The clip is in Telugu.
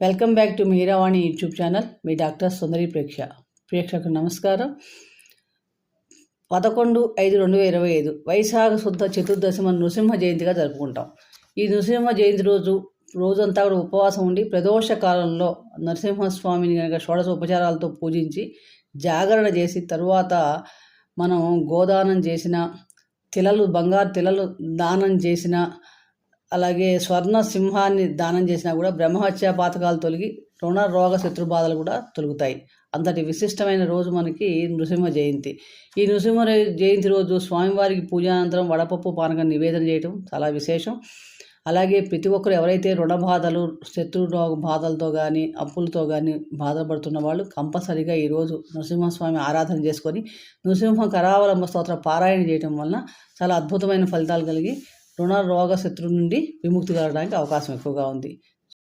Welcome back to Meeravani YouTube channel. Me doctor Sundari ప్రేక్ష. ప్రేక్షకు నమస్కారం. పదకొండు ఐదు రెండు వేల ఇరవై ఐదు వైశాఖ శుద్ధ చతుర్దశి మనం నృసింహ జయంతిగా జరుపుకుంటాం. ఈ నృసింహ జయంతి రోజు రోజంతా కూడా ఉపవాసం ఉండి ప్రదోష కాలంలో నరసింహస్వామిని కనుక షోడశ ఉపచారాలతో పూజించి జాగరణ చేసి తరువాత మనం గోదానం చేసిన తిలలు బంగారు తిలలు దానం చేసిన అలాగే స్వర్ణ సింహాన్ని దానం చేసినా కూడా బ్రహ్మహత్య పాతకాలు తొలగి రుణ రోగ శత్రు బాధలు కూడా తొలుగుతాయి. అంతటి విశిష్టమైన రోజు మనకి నృసింహ జయంతి. ఈ నృసింహ జయంతి రోజు స్వామివారికి పూజానంతరం వడపప్పు పానకం నివేదన చేయటం చాలా విశేషం. అలాగే ప్రతి ఒక్కరు ఎవరైతే రుణ బాధలు శత్రు రోగ బాధలతో కానీ అప్పులతో కానీ బాధపడుతున్న వాళ్ళు కంపల్సరీగా ఈరోజు నృసింహస్వామి ఆరాధన చేసుకొని నృసింహ కరావలంబ స్తోత్ర పారాయణ చేయటం వలన చాలా అద్భుతమైన ఫలితాలు కలిగి రుణ రోగ శత్రు నుండి విముక్తి కలగడానికి అవకాశం ఎక్కువగా ఉంది.